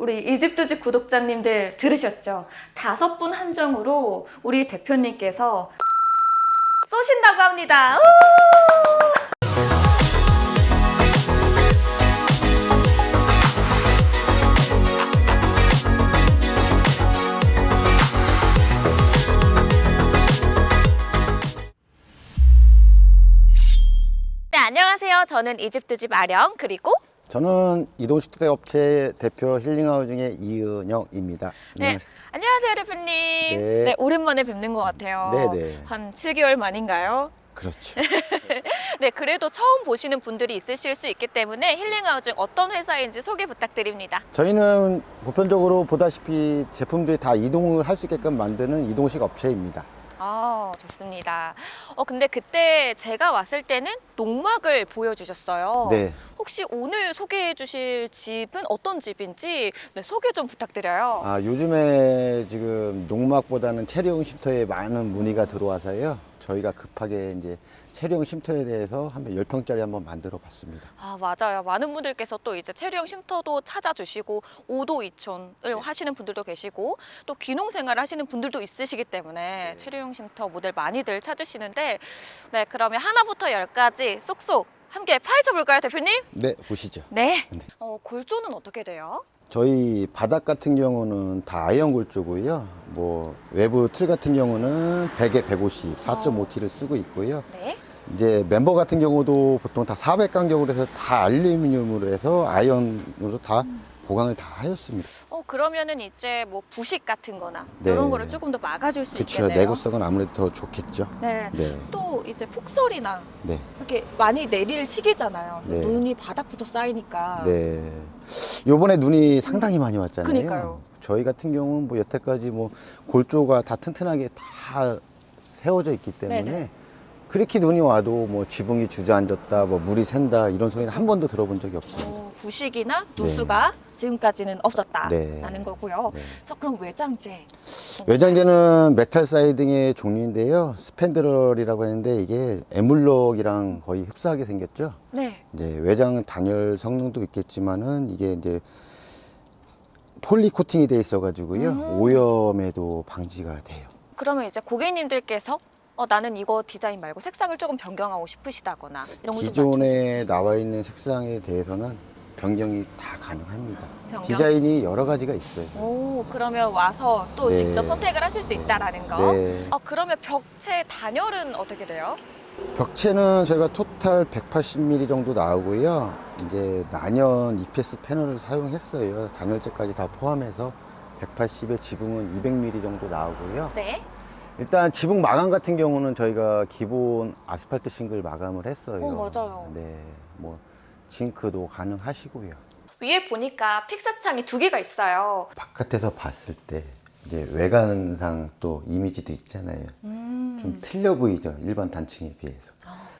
우리 이집트집 구독자님들 들으셨죠? 다섯 분 한정으로 우리 대표님께서 쏘신다고 합니다. 우! 네, 안녕하세요. 저는 이집트집 아령 그리고 저는 이동식대 업체 대표 힐링하우징의 이은영입니다. 네. 안녕하세요, 대표님. 네. 네. 오랜만에 뵙는 것 같아요. 네 네. 한 7개월 만인가요? 그렇죠. 네, 그래도 처음 보시는 분들이 있으실 수 있기 때문에 힐링하우징 어떤 회사인지 소개 부탁드립니다. 저희는 보편적으로 보다시피 제품들이 다 이동을 할 수 있게끔 만드는 이동식 업체입니다. 아, 좋습니다. 어, 근데 그때 제가 왔을 때는 농막을 보여주셨어요. 네. 혹시 오늘 소개해 주실 집은 어떤 집인지 네, 소개 좀 부탁드려요. 아, 요즘에 지금 농막보다는 체리용 쉼터에 많은 문의가 들어와서요. 저희가 급하게 이제 체리용 쉼터에 대해서 한번 10평짜리 한번 만들어 봤습니다. 아 맞아요. 많은 분들께서 또 이제 체류형 쉼터도 찾아주시고 오도 이촌을 하시는 분들도 계시고 또 귀농 생활 하시는 분들도 있으시기 때문에 체류형 쉼터 모델 많이들 찾으시는데 네 그러면 하나부터 열까지 쏙쏙 함께 파헤쳐 볼까요, 대표님? 네, 보시죠. 네. 네. 어 골조는 어떻게 돼요? 저희 바닥 같은 경우는 다 아이언 골조고요. 뭐 외부 틀 같은 경우는 100에 150, 4.5T를 쓰고 있고요. 네. 이제 멤버 같은 경우도 보통 다 400 간격으로 해서 다 알루미늄으로 해서 아이언으로 다 보강을 다 하였습니다. 어 그러면은 이제 뭐 부식 같은 거나 네. 이런 거를 조금 더 막아줄 수 그렇죠. 있겠네요. 내구성은 아무래도 더 좋겠죠. 네. 네. 또 이제 폭설이나 네. 이렇게 많이 내릴 시기잖아요. 네. 눈이 바닥부터 쌓이니까. 네. 요번에 눈이 상당히 많이 왔잖아요. 그러니까요. 저희 같은 경우는 뭐 여태까지 뭐 골조가 다 튼튼하게 다 세워져 있기 때문에 네네. 그렇게 눈이 와도 뭐 지붕이 주저앉았다, 뭐 물이 샌다 이런 소리는 한 번도 들어본 적이 없습니다. 어, 부식이나 누수가 지금까지는 없었다라는 네. 거고요. 네. 자, 그럼 외장재. 외장재는 메탈 사이딩의 종류인데요. 스펜드럴이라고 하는데 이게 에물럭이랑 거의 흡사하게 생겼죠. 네. 이제 외장 단열 성능도 있겠지만은 이게 이제 폴리 코팅이 돼 있어 가지고요. 음. 오염에도 방지가 돼요. 그러면 이제 고객님들께서 어, 나는 이거 디자인 말고 색상을 조금 변경하고 싶으시다거나 이런 거좀 기존에 나와 있는 색상에 대해서는 변경이 다 가능합니다. 변경? 디자인이 여러 가지가 있어요. 오, 그러면 와서 또 네. 직접 선택을 하실 수 있다라는 거. 네. 어, 그러면 벽체 단열은 어떻게 돼요? 벽체는 저희가 토탈 180mm 정도 나오고요. 이제 난연 EPS 패널을 사용했어요. 단열재까지 다 포함해서 180에 지붕은 200mm 정도 나오고요. 네. 일단 지붕 마감 같은 경우는 저희가 기본 아스팔트 싱글 마감을 했어요. 어, 맞아요. 네, 뭐 징크도 가능하시고요. 위에 보니까 픽사 창이 두 개가 있어요. 바깥에서 봤을 때 이제 외관상 또 이미지도 있잖아요. 음. 좀 틀려 보이죠 일반 단층에 비해서.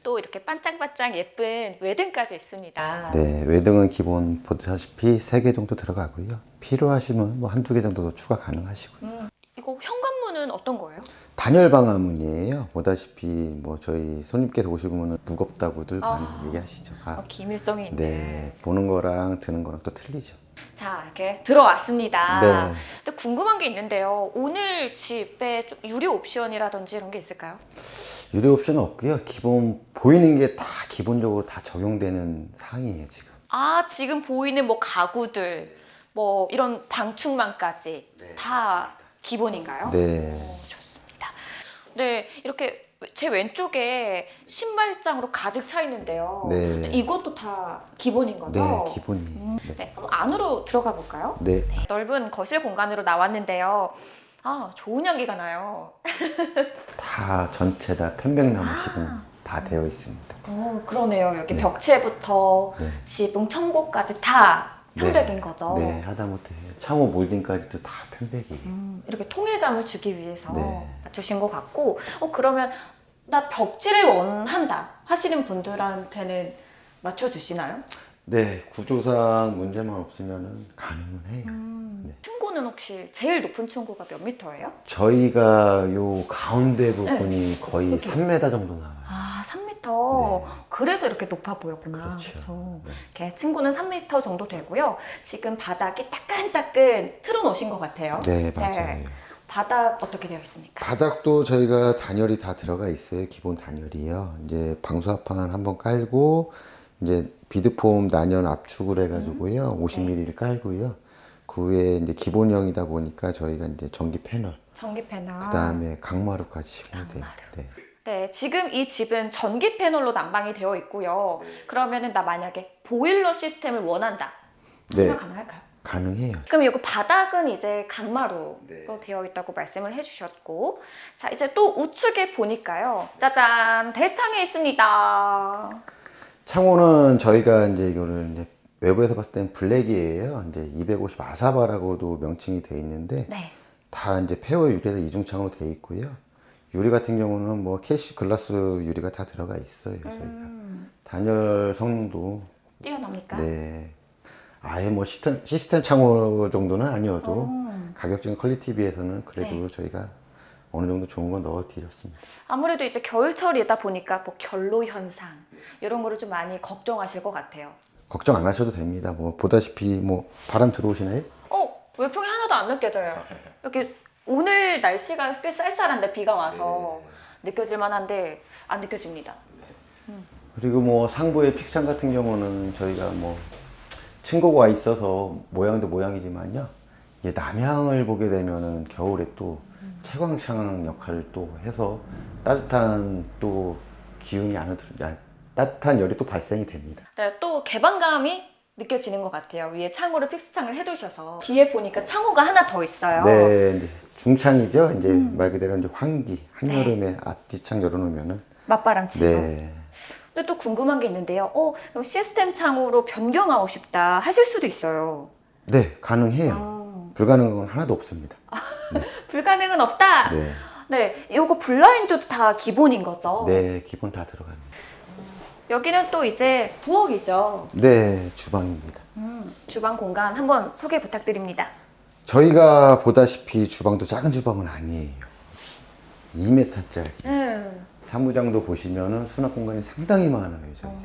또 이렇게 반짝반짝 예쁜 외등까지 있습니다. 네, 외등은 기본 보다시피 세 개 정도 들어가고요. 필요하시면 뭐 한두 개 정도 더 추가 가능하시고요. 음, 이거 현관문은 어떤 거예요? 단열 방화문이에요. 보다시피 뭐 저희 손님께서 오시면 무겁다고들 많이 아. 얘기하시죠. 어, 아, 기밀성이 있네. 네, 보는 거랑 드는 거랑 또 틀리죠. 자, 이렇게 들어왔습니다. 네. 근데 궁금한 게 있는데요. 오늘 집에 좀 유료 옵션이라든지 이런 게 있을까요? 유료 옵션은 없고요. 기본 보이는 게 다 기본적으로 다 적용되는 사항이에요 지금. 아, 지금 보이는 뭐 가구들, 뭐 이런 방충망까지 다 기본인가요? 네. 오, 좋습니다. 네, 이렇게 제 왼쪽에 신발장으로 가득 차 있는데요. 네. 이것도 다 기본인 거죠? 네, 기본이에요. 네. 네, 한번 안으로 들어가 볼까요? 네. 넓은 거실 공간으로 나왔는데요. 아, 좋은 향기가 나요. 다 전체 다 편백나무 시공 다 되어 있습니다. 어, 그러네요. 여기 네. 벽체부터 네. 지붕 천고까지 다 편백인 네. 거죠. 네, 하다못해 창호 몰딩까지도 다 편백이에요. 음, 이렇게 통일감을 주기 위해서 네. 맞추신 것 같고, 어, 그러면 나 벽지를 원한다 하시는 분들한테는 맞춰주시나요? 네, 구조상 문제만 없으면 가능은 해요. 음, 네. 층고는 혹시 제일 높은 층고가 몇 미터예요? 저희가 요 가운데 부분이 거의 3m 정도 나와요. 아, 3m. 3m. 그래서 이렇게 높아 보였구나. 네. 그렇죠. 그래서 네. 이렇게 친구는 3m 정도 되고요. 지금 바닥이 따끈따끈 틀어놓으신 것 같아요. 네, 맞아요. 바닥 어떻게 되어 있습니까? 바닥도 저희가 단열이 다 들어가 있어요. 기본 단열이요. 이제 방수합판 한번 깔고 이제 비드폼 난연 압축을 해가지고요. 음. 50mm를 깔고요. 그 외에 이제 기본형이다 보니까 저희가 이제 전기 패널, 전기 패널. 그 다음에 강마루까지 시공이 돼요. 네. 네, 지금 이 집은 전기 패널로 난방이 되어 있고요. 그러면은 나 만약에 보일러 시스템을 원한다. 네, 가능할까요? 가능해요. 그럼 이거 바닥은 이제 강마루로 네. 되어 있다고 말씀을 해주셨고, 자 이제 또 우측에 보니까요, 짜잔 대창이 있습니다. 창호는 저희가 이제 이거를 이제 외부에서 봤을 때는 블랙이에요. 이제 250 아사바라고도 명칭이 돼 있는데 네, 다 이제 폐허 유리에다 이중창으로 돼 있고요. 유리 같은 경우는 뭐 캐시 글라스 유리가 다 들어가 있어요. 저희가 음, 단열 성능도 뛰어납니까? 네 아예 뭐 시스템, 시스템 창호 정도는 아니어도 음. 가격적인 퀄리티 비해서는 그래도 네. 저희가 어느 정도 좋은 건 넣어드렸습니다. 아무래도 이제 겨울철이다 보니까 뭐 결로 현상 이런 거를 좀 많이 걱정하실 것 같아요. 걱정 안 하셔도 됩니다. 뭐 보다시피 뭐 바람 들어오시나요? 어, 외풍이 하나도 안 느껴져요. 이렇게 오늘 날씨가 꽤 쌀쌀한데 비가 와서 느껴질 만한데 안 느껴집니다. 그리고 뭐 상부의 픽상 같은 경우는 저희가 뭐와 있어서 모양도 모양이지만요. 이게 남향을 보게 되면은 겨울에 또 채광창 역할을 또 해서 따뜻한 또 기운이 아, 따뜻한 열이 또 발생이 됩니다. 네, 또 개방감이 느껴지는 것 같아요. 위에 창호를 픽스창을 해두셔서 뒤에 보니까 창호가 하나 더 있어요. 네, 이제 중창이죠. 이제 말 그대로 이제 환기 한여름에 앞뒤창 열어놓으면은 맞바람 치고. 네. 근데 또 궁금한 게 있는데요. 어, 그럼 시스템 창호로 변경하고 싶다 하실 수도 있어요. 네, 가능해요. 아, 불가능한 건 하나도 없습니다. 불가능은 없다. 네, 네, 이거 블라인드도 다 기본인 거죠. 네, 기본 다 들어갑니다. 여기는 또 이제 부엌이죠. 네, 주방입니다. 음, 주방 공간 한번 소개 부탁드립니다. 저희가 보다시피 주방도 작은 주방은 아니에요. 2m짜리. 음, 사무장도 보시면은 수납 공간이 상당히 많아요, 저희가.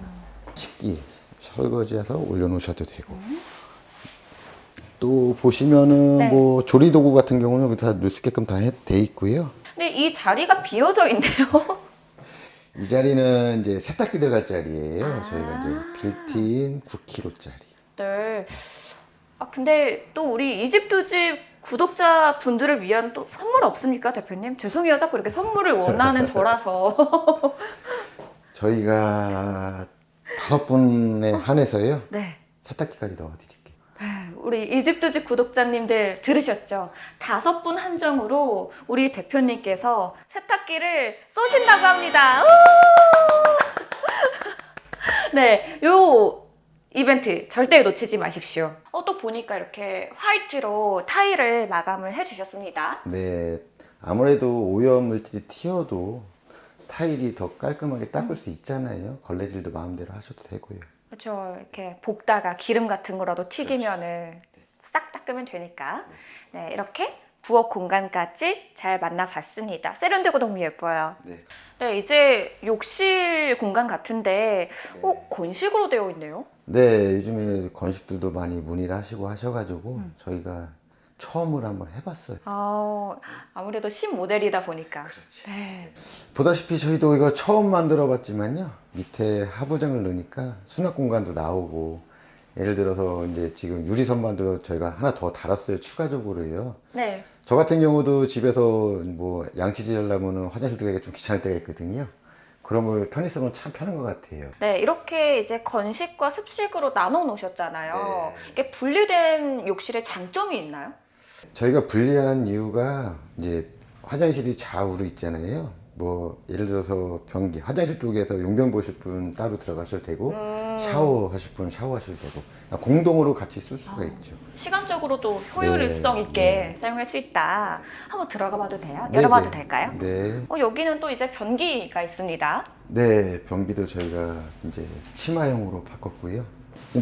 식기 설거지해서 올려놓으셔도 되고. 또 보시면은 네. 뭐 조리 도구 같은 경우는 다 넣을 수 있게끔 다 돼 있고요. 근데 이 자리가 비어져 있네요. 이 자리는 이제 세탁기 들어갈 자리예요. 아. 저희가 이제 빌트인 9kg짜리. 네. 아 근데 또 우리 이집두 집 구독자 분들을 위한 또 선물 없습니까, 대표님? 죄송해요, 자꾸 이렇게 선물을 원하는 저라서. 저희가 다섯 분에 한해서요. 네. 세탁기까지 넣어드릴게요. 네, 우리 이집두집 구독자님들 들으셨죠? 다섯 분 한정으로 우리 대표님께서 세탁기를 쏘신다고 합니다. 우! 네, 요 이벤트 절대 놓치지 마십시오. 어, 또 보니까 이렇게 화이트로 타일을 마감을 해주셨습니다. 네, 아무래도 오염 물질이 튀어도 타일이 더 깔끔하게 닦을 수 있잖아요. 걸레질도 마음대로 하셔도 되고요. 그렇죠. 이렇게 볶다가 기름 같은 거라도 튀기면은 싹 닦으면 되니까. 네, 이렇게 부엌 공간까지 잘 만나봤습니다. 세련되고 너무 예뻐요. 네. 네, 이제 욕실 공간 같은데, 어, 건식으로 되어 있네요. 네, 요즘에 건식들도 많이 문의를 하시고 하셔가지고 저희가 처음으로 한번 해봤어요. 아, 아무래도 신모델이다 보니까. 네. 보다시피 저희도 이거 처음 만들어봤지만요. 밑에 하부장을 넣으니까 수납 공간도 나오고 예를 들어서 이제 지금 유리 선반도 저희가 하나 더 달았어요. 추가적으로요. 네. 저 같은 경우도 집에서 뭐 양치질 하려면 화장실 들어가기가 좀 귀찮을 때가 있거든요. 그런 걸 편의성은 참 편한 것 같아요. 네, 이렇게 이제 건식과 습식으로 나눠 놓으셨잖아요. 네. 이게 분리된 욕실에 장점이 있나요? 저희가 분리한 이유가 이제 화장실이 좌우로 있잖아요. 뭐 예를 들어서 변기 화장실 쪽에서 용변 보실 분 따로 들어가셔도 되고 음. 샤워하실 분 샤워하셔도 되고 그러니까 공동으로 같이 쓸 수가 있죠. 시간적으로도 효율성 네, 있게 네. 사용할 수 있다. 한번 들어가 봐도 돼요? 네, 열어봐도 네. 될까요? 네, 어, 여기는 또 이제 변기가 있습니다. 네 변기도 저희가 이제 치마형으로 바꿨고요.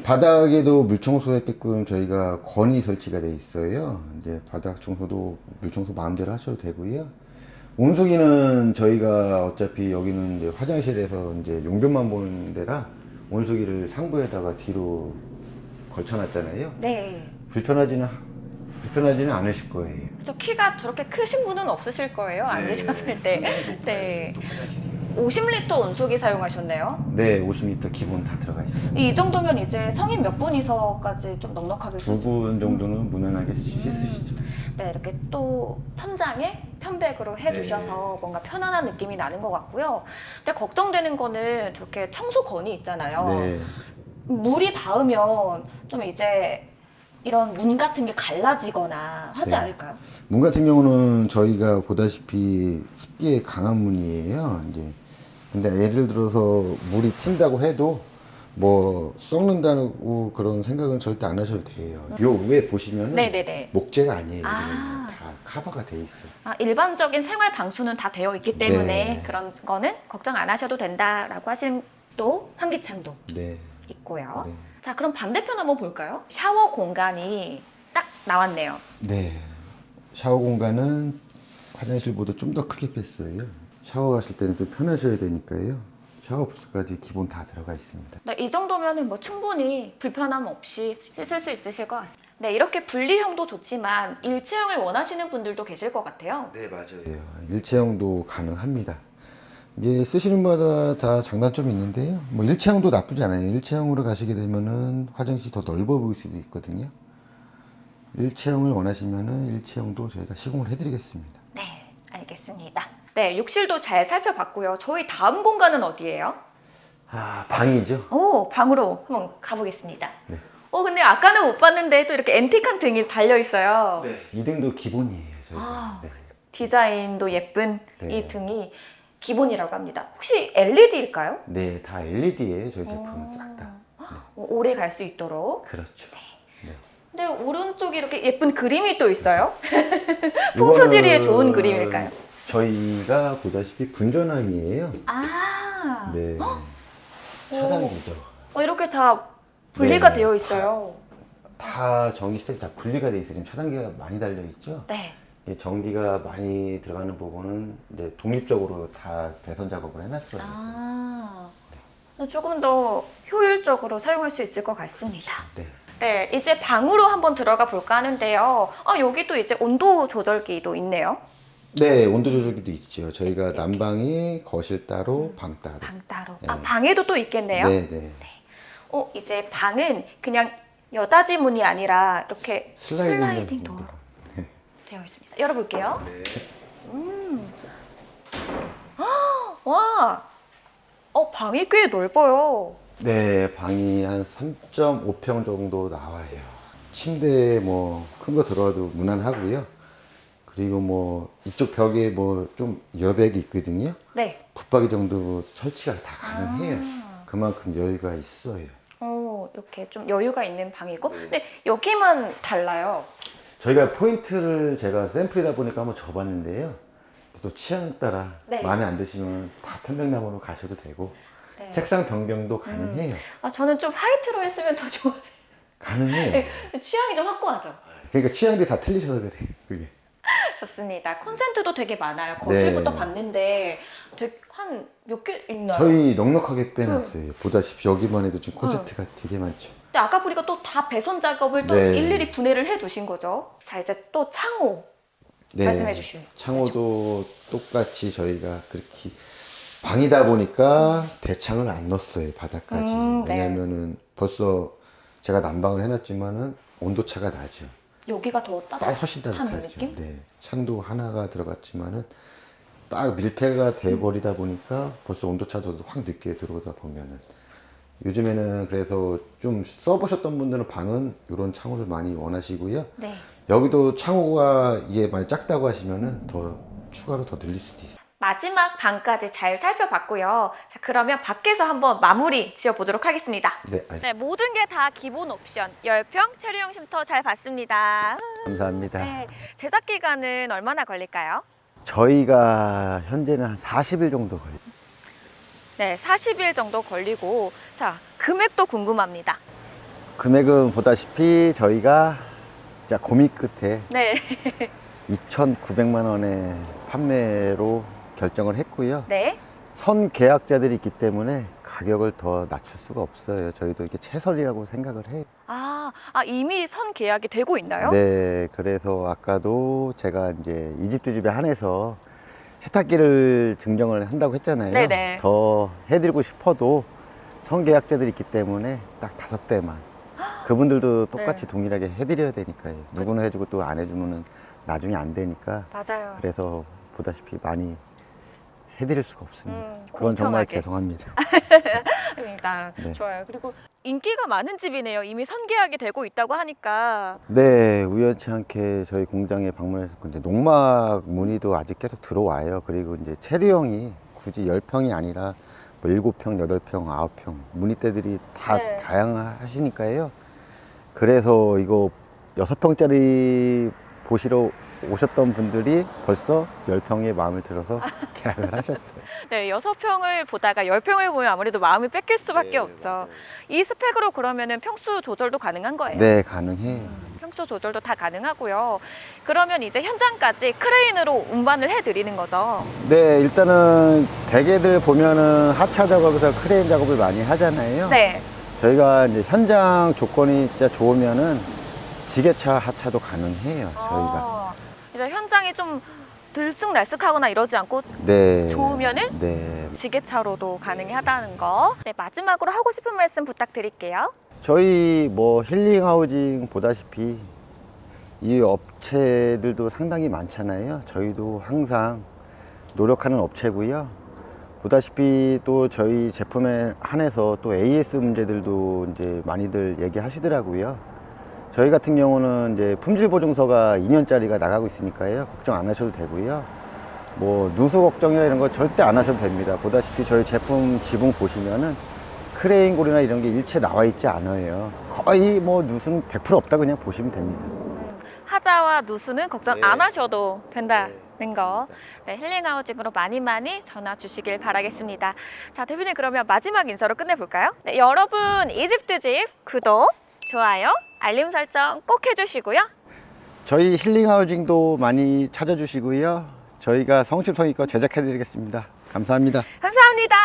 바닥에도 물 청소했게끔 저희가 건이 설치가 돼 있어요. 이제 바닥 청소도 물 청소 마음대로 하셔도 되고요. 온수기는 저희가 어차피 여기는 이제 화장실에서 이제 용변만 보는 데라 온수기를 상부에다가 뒤로 걸쳐놨잖아요. 네. 불편하지는 불편하지는 않으실 거예요. 저 키가 저렇게 크신 분은 없으실 거예요. 앉으셨을 때. 네. 50리터 온수기 사용하셨네요. 네, 50리터 기본 다 들어가 있어요. 이 정도면 이제 성인 몇 분이서까지 좀 넉넉하게 쓸두분 정도는 무난하게 씻- 씻으시죠. 네, 이렇게 또 천장에 편백으로 해두셔서 뭔가 편안한 느낌이 나는 것 같고요. 근데 걱정되는 거는 저렇게 청소건이 있잖아요. 네, 물이 닿으면 좀 이제 이런 문 같은 게 갈라지거나 하지 네. 않을까요? 문 같은 경우는 저희가 보다시피 습기에 강한 문이에요. 이제 근데 예를 들어서 물이 튄다고 해도 뭐 썩는다고 그런 생각은 절대 안 하셔도 돼요. 요 위에 보시면 네네네. 목재가 아니에요. 아. 다 커버가 돼 있어요. 아, 일반적인 생활 방수는 다 되어 있기 때문에 네. 그런 거는 걱정 안 하셔도 된다라고 하시는 또 환기창도 네. 있고요. 네. 자, 그럼 반대편 한번 볼까요? 샤워 공간이 딱 나왔네요. 네. 샤워 공간은 화장실보다 좀 더 크게 뺐어요. 샤워하실 때는 좀 편하셔야 되니까요. 샤워 부스까지 기본 다 들어가 있습니다. 네, 이 정도면 뭐 충분히 불편함 없이 씻을 수 있으실 것 같습니다. 네, 이렇게 분리형도 좋지만 일체형을 원하시는 분들도 계실 것 같아요. 네, 맞아요. 일체형도 가능합니다. 이게 쓰시는 마다 다 장단점이 있는데요. 뭐 일체형도 나쁘지 않아요. 일체형으로 가시게 되면은 화장실이 더 넓어 보일 수도 있거든요. 일체형을 원하시면은 일체형도 저희가 시공을 해드리겠습니다. 네, 알겠습니다. 네, 욕실도 잘 살펴봤고요. 저희 다음 공간은 어디예요? 아, 방이죠. 오, 방으로 한번 가보겠습니다. 네. 어, 근데 아까는 못 봤는데 또 이렇게 앤틱한 등이 달려 있어요. 네. 이 등도 기본이에요. 저희가. 아. 네. 디자인도 예쁜 네. 이 등이 기본이라고 합니다. 혹시 LED일까요? 네, 다 LED예요. 저희 제품은 싹 다. 오래 갈 수 있도록. 그렇죠. 네. 근데 오른쪽에 이렇게 예쁜 그림이 또 있어요. 풍수지리에 이거는 좋은 그림일까요? 저희가 보다시피 분전함이에요. 아, 네. 차단기죠. 어, 이렇게 다 분리가 네. 되어 있어요. 다 전기 시스템이 다 분리가 돼 있어요. 지금 차단기가 많이 달려 있죠. 네. 이 전기가 많이 들어가는 부분은 이제 독립적으로 다 배선 작업을 해놨어요. 아, 조금 더 효율적으로 사용할 수 있을 것 같습니다. 네. 네, 이제 방으로 한번 들어가 볼까 하는데요. 아, 여기도 이제 온도 조절기도 있네요. 네, 온도 조절기도 있죠. 저희가 난방이 거실 따로, 방 따로. 방 따로. 네. 아, 방에도 또 있겠네요. 네, 네. 어, 이제 방은 그냥 여닫이 문이 아니라 이렇게 슬라이딩, 슬라이딩 도어 문으로. 네. 되어 있습니다. 열어볼게요. 네. 와, 어, 방이 꽤 넓어요. 네, 방이 한 3.5평 정도 나와요. 침대 뭐 큰 거 들어가도 무난하고요. 그리고 뭐 이쪽 벽에 뭐 좀 여백이 있거든요. 네. 붙박이 정도 설치가 다 가능해요. 아. 그만큼 여유가 있어요. 어, 이렇게 좀 여유가 있는 방이고. 네. 근데 여기만 달라요. 저희가 포인트를 제가 샘플이다 보니까 한번 줘봤는데요. 또 취향 따라 네. 마음에 안 드시면 다 편백나무로 가셔도 되고 네. 색상 변경도 가능해요. 아, 저는 좀 화이트로 했으면 더 좋았어요. 가능해요. 취향이 좀 확고하죠. 그러니까 취향들이 다 틀리셔서 그래요. 그게. 좋습니다. 콘센트도 되게 많아요. 거실부터 네. 봤는데 한몇 개 있나요? 저희 넉넉하게 빼놨어요. 보다시피 여기만 해도 지금 콘센트가 되게 많죠. 근데 아까 보니까 또 다 배선 작업을 또 네. 일일이 분해를 해 두신 거죠. 자, 이제 또 창호 네. 말씀해 주시면. 창호도 똑같이 저희가 그렇게 방이다 보니까 대창을 안 넣었어요 바닥까지. 음, 네. 왜냐면은 벌써 제가 난방을 해놨지만은 온도 차가 나죠. 여기가 더딱 따뜻한 훨씬 따뜻하죠. 느낌? 네. 창도 하나가 들어갔지만은 딱 밀폐가 돼 버리다 보니까 벌써 온도차도 확 늦게 들어오다 보면은 요즘에는 그래서 좀 써보셨던 분들은 방은 이런 창호를 많이 원하시고요. 네. 여기도 창호가 이게 많이 작다고 하시면은 더 추가로 더 늘릴 수도 있어요. 마지막 방까지 잘 살펴봤고요. 자, 그러면 밖에서 한번 마무리 지어 보도록 하겠습니다. 네, 알- 네, 모든 게 다 기본 옵션. 열평 체류형 쉼터 잘 봤습니다. 감사합니다. 네, 제작 기간은 얼마나 걸릴까요? 저희가 현재는 한 40일 정도 걸려요. 네, 40일 정도 걸리고 자, 금액도 궁금합니다. 금액은 보다시피 저희가 진짜 고민 끝에 네. 2,900만 원의 판매로 결정을 했고요. 네. 선 계약자들이 있기 때문에 가격을 더 낮출 수가 없어요. 저희도 이게 최선이라고 생각을 해요. 아, 아 이미 선 계약이 되고 있나요? 네, 그래서 아까도 제가 이제 이집트 집에 한해서 세탁기를 증정을 한다고 했잖아요. 네네. 더 해드리고 싶어도 선 계약자들이 있기 때문에 딱 다섯 대만. 그분들도 똑같이 네. 동일하게 해드려야 되니까요. 누구는 해주고 또 안 해주면은 나중에 안 되니까. 맞아요. 그래서 보다시피 많이 해드릴 수가 없습니다. 음, 그건 정말 공평하게. 죄송합니다. 그러니까 네. 좋아요. 그리고 인기가 많은 집이네요. 이미 선 계약이 되고 있다고 하니까. 네, 우연치 않게 저희 공장에 방문해서 근데 농막 문의도 아직 계속 들어와요. 그리고 이제 체류형이 굳이 10평이 아니라 뭐 7평, 8평, 9평 문의대들이 다 네. 다양하시니까요. 그래서 이거 6평짜리 보시러 오셨던 분들이 벌써 10평에 마음을 들어서 계약을 하셨어요. 네, 여섯 평을 보다가 열 평을 보면 아무래도 마음이 뺏길 수밖에 네, 없죠. 맞아요. 이 스펙으로 그러면은 평수 조절도 가능한 거예요. 네, 가능해요. 평수 조절도 다 가능하고요. 그러면 이제 현장까지 크레인으로 운반을 해드리는 거죠. 네, 일단은 대개들 보면은 하차 작업에서 크레인 작업을 많이 하잖아요. 네. 저희가 이제 현장 조건이 진짜 좋으면은 지게차 하차도 가능해요. 저희가. 아, 이제 현장이 좀 들쑥날쑥하거나 이러지 않고 네. 좋으면은? 네. 지게차로도 가능하다는 거. 네, 마지막으로 하고 싶은 말씀 부탁드릴게요. 저희 뭐 힐링 하우징 보다시피 이 업체들도 상당히 많잖아요. 저희도 항상 노력하는 업체고요. 보다시피 또 저희 제품에 한해서 또 AS 문제들도 이제 많이들 얘기하시더라고요. 저희 같은 경우는 이제 품질 보증서가 2년짜리가 나가고 있으니까요. 걱정 안 하셔도 되고요. 뭐 누수 걱정이나 이런 거 절대 안 하셔도 됩니다. 보다시피 저희 제품 지붕 보시면은 크레인 골이나 이런 게 일체 나와 있지 않아요. 거의 뭐 누수는 100% 없다 그냥 보시면 됩니다. 하자와 누수는 걱정 네. 안 하셔도 된다는 거. 네, 힐링하우징으로 많이 많이 전화 주시길 바라겠습니다. 자, 대표님 그러면 마지막 인사로 끝내볼까요? 네, 여러분 이집트 집 구독, 좋아요, 알림 설정 꼭 해주시고요. 저희 힐링 하우징도 많이 찾아주시고요. 저희가 성심성의껏 제작해 드리겠습니다. 감사합니다. 감사합니다.